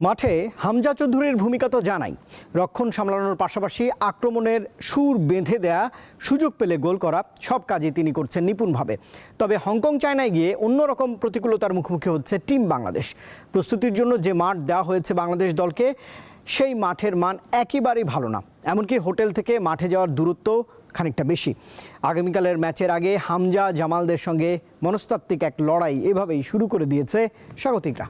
মাঠে হামজা চৌধুরীর ভূমিকা তো জানাই। রক্ষণ সামলানোর পাশাপাশি আক্রমণের সুর বেঁধে দেয়া সুযোগ পেলে গোল করা সব কাজই তিনি করছেন নিপুণভাবে। তবে হংকং চায়নায় গিয়ে অন্যরকম প্রতিকূলতার মুখোমুখি হচ্ছে টিম বাংলাদেশ। প্রস্তুতির জন্য যে মাঠ দেওয়া হয়েছে বাংলাদেশ দলকে, সেই মাঠের মান একেবারেই ভালো না। এমনকি হোটেল থেকে মাঠে যাওয়ার দূরত্ব খানিকটা বেশি। আগামীকালের ম্যাচের আগে হামজা জামালদের সঙ্গে মনস্তাত্ত্বিক এক লড়াই এভাবেই শুরু করে দিয়েছে স্বাগতিকরা।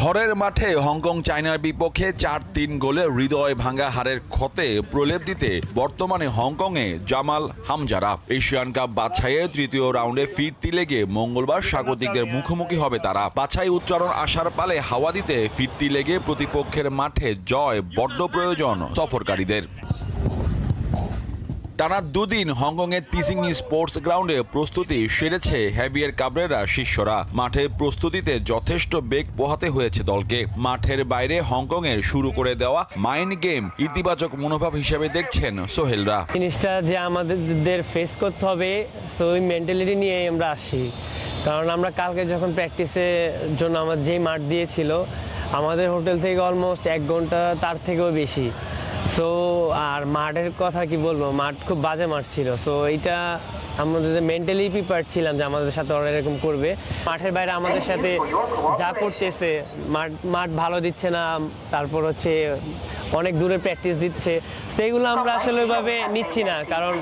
ঘরের মাঠে হংকং চায়নার বিপক্ষে চার তিন গোলে হৃদয় ভাঙা হারের ক্ষতে প্রলেপ দিতে বর্তমানে হংকংয়ে জামাল হামজারা এশিয়ান কাপ বাছাইয়ে তৃতীয় রাউন্ডে ফিরতি লেগে মঙ্গলবার স্বাগতিকদের মুখোমুখি হবে তারা। বাছাই উচ্চারণ আসার পালে হাওয়া দিতে ফিরতি লেগে প্রতিপক্ষের মাঠে জয় বড্ড প্রয়োজন সফরকারীদের। টানা দুদিন হংকংয়ের তিসিং স্পোর্টস গ্রাউন্ডে প্রস্তুতি সেরেছে হ্যাভিয়ার কাবরেরা শিষ্যরা। মাঠে প্রস্তুতিতে যথেষ্ট বেগ পোহাতে হয়েছে দলকে। মাঠের বাইরে হংকংয়ের শুরু করে দেওয়া মাইন্ড গেম ইতিবাচক মনোভাব হিসেবে দেখছেন সোহেলরা। জিনিসটা যে আমাদের ফেস করতে হবে সো মেন্টালিটি নিয়ে আমরা আসি। কারণ আমরা কালকে যখন প্র্যাকটিসের জন্য আমার যেই মাঠ দিয়েছিল, আমাদের হোটেল থেকে অলমোস্ট এক ঘণ্টা তার থেকেও বেশি। সো আর মাঠের কথা কি বলব? মাঠ খুব বাজে মাঠ ছিল। সো এইটা আমাদের মেন্টালি প্রিপেয়ার ছিলাম যে আমাদের সাথে ওরা এরকম করবে। মাঠের বাইরে আমাদের সাথে যা করতেছে, মাঠ মাঠ ভালো দিচ্ছে না, তারপর হচ্ছে অনেক দূরে প্র্যাকটিস দিচ্ছে। সেইগুলো আমরা আসলে ওইভাবে নিচ্ছি না, কারণ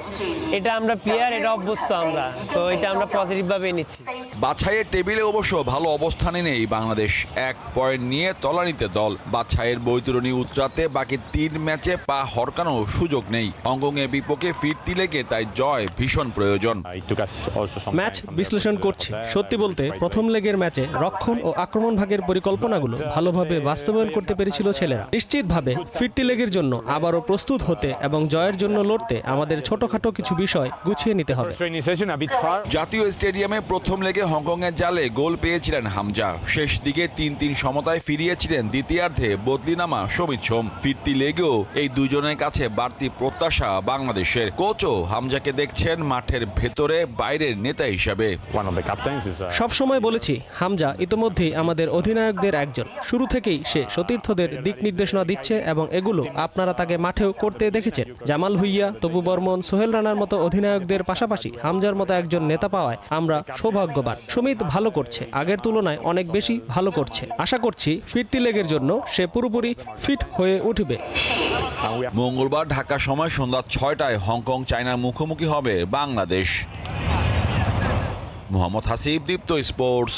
এটা আমরা প্লেয়ার এটা অভ্যস্ত আমরা। সো এটা আমরা পজিটিভভাবে নিচ্ছি। বাছাইয়ের টেবিলে অবশ্য ভালো অবস্থানে নেই বাংলাদেশ। এক পয়েন্ট নিয়ে তলানিতে দল। বাছাইয়ের বৈতরণী উতরাতে বাকি তিন ম্যাচে পা হরকানোর সুযোগ নেই। হংকংয়ের বিপক্ষে ফিরতি লেগে তাই জয় ভীষণ প্রয়োজন। ম্যাচ বিশ্লেষণ করছি। সত্যি বলতে প্রথম লেগের ম্যাচে রক্ষণ ও আক্রমণ ভাগের পরিকল্পনাগুলো ভালোভাবে বাস্তবায়ন করতে পেরেছিল ছেলেরা। নিশ্চিতভাবে ফিরতি লেগের জন্য আবারও প্রস্তুত হতে এবং জয়ের জন্য লড়তে আমাদের ছোটখাটো কিছু বিষয় গুছিয়ে নিতে হবে। জাতীয় স্টেডিয়ামে প্রথম লেগে হংকংয়ের জালে গোল পেয়েছিলেন হামজা। শেষ দিকে তিন তিন সমতায় ফিরিয়েছিলেন দ্বিতীয়ার্ধে বদলি নামা সমিত সোম। ফিরতি লেগেও এই দুজনের কাছে বাড়তি প্রত্যাশা বাংলাদেশের কোচও হামজাকে দেখছেন মাঠের ভেতরে বাইরের নেতা হিসাবে। সব সময় বলেছি হামজা ইতোমধ্যেই আমাদের অধিনায়কদের একজন। শুরু থেকেই সে সতীর্থদের দিক নির্দেশনা দিচ্ছে এবং এগুলো আপনারা তাকে মাঠেও করতে দেখেছেন। জামাল ভুইয়া তবু বর্মন সোহেল রানার মতো অধিনায়কদের পাশাপাশি হামজার মতো একজন নেতা পাওয়ায় আমরা সৌভাগ্যবান। সুমিত ভালো করছে আগের তুলনায় অনেক বেশি ভালো করছে। আশা করছি ফিরতি লেগের জন্য সে পুরোপুরি ফিট হয়ে উঠবে। মঙ্গলবার ঢাকা সময় সন্ধ্যা ছয়টায় হংকং চায়নার মুখোমুখি হবে বাংলাদেশ। মোহাম্মদ হাসিব দীপ্ত স্পোর্টস।